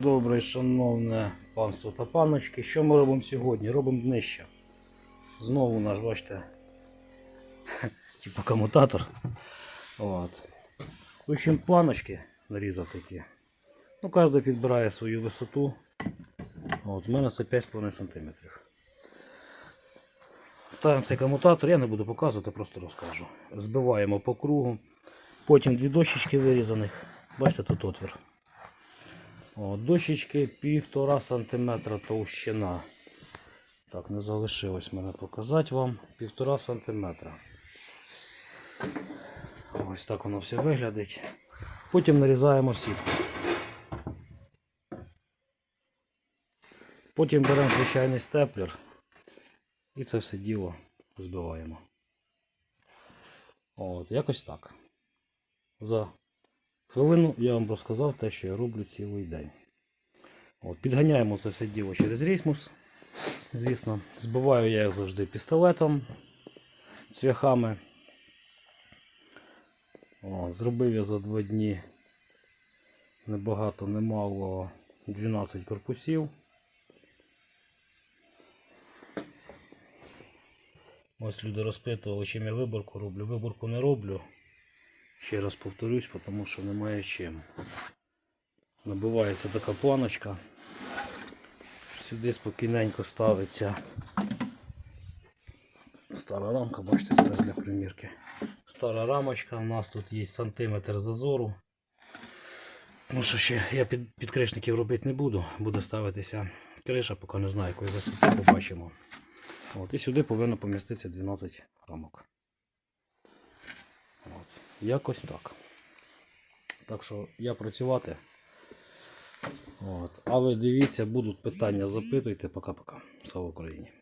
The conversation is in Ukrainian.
Добре, шановне панство та паночки. Що ми робимо сьогодні? Робимо днище. Знову наш, бачите, типу комутатор. От. Учимо планочки нарізав такі. Ну, кожен підбирає свою висоту. От, у мене це 5,5 см. Ставимо цей комутатор, я не буду показувати, просто розкажу. Збиваємо по кругу. Потім дві дощечки вирізаних. Бачите, тут отвір. О, дощечки півтора сантиметра товщина. Так, не залишилось мене показати вам. Півтора сантиметра. Ось так воно все виглядить. Потім нарізаємо сітку. Потім беремо звичайний степлер і це все діло збиваємо. От, якось так. За хвилину я вам розказав те, що я роблю цілий день. От, підганяємо це все діло через рейсмус. Звісно, збиваю я їх завжди пістолетом, цвяхами. О, зробив я за два дні небагато, немало 12 корпусів. Ось люди розпитували, чим я виборку роблю. Виборку не роблю. Ще раз повторюсь, тому що немає чим. Набивається така планочка. Сюди спокійненько ставиться стара рамка, бачите, це для примірки. Стара рамочка, у нас тут є сантиметр зазору. Тому що ще я під, підкришників робити не буду, буде ставитися криша, поки не знаю, якої висоти побачимо. От, і сюди повинно поміститися 12 рамок. Якось так. Так що я працювати. От. А ви дивіться, будуть питання, запитуйте. Пока-пока. Слава Україні!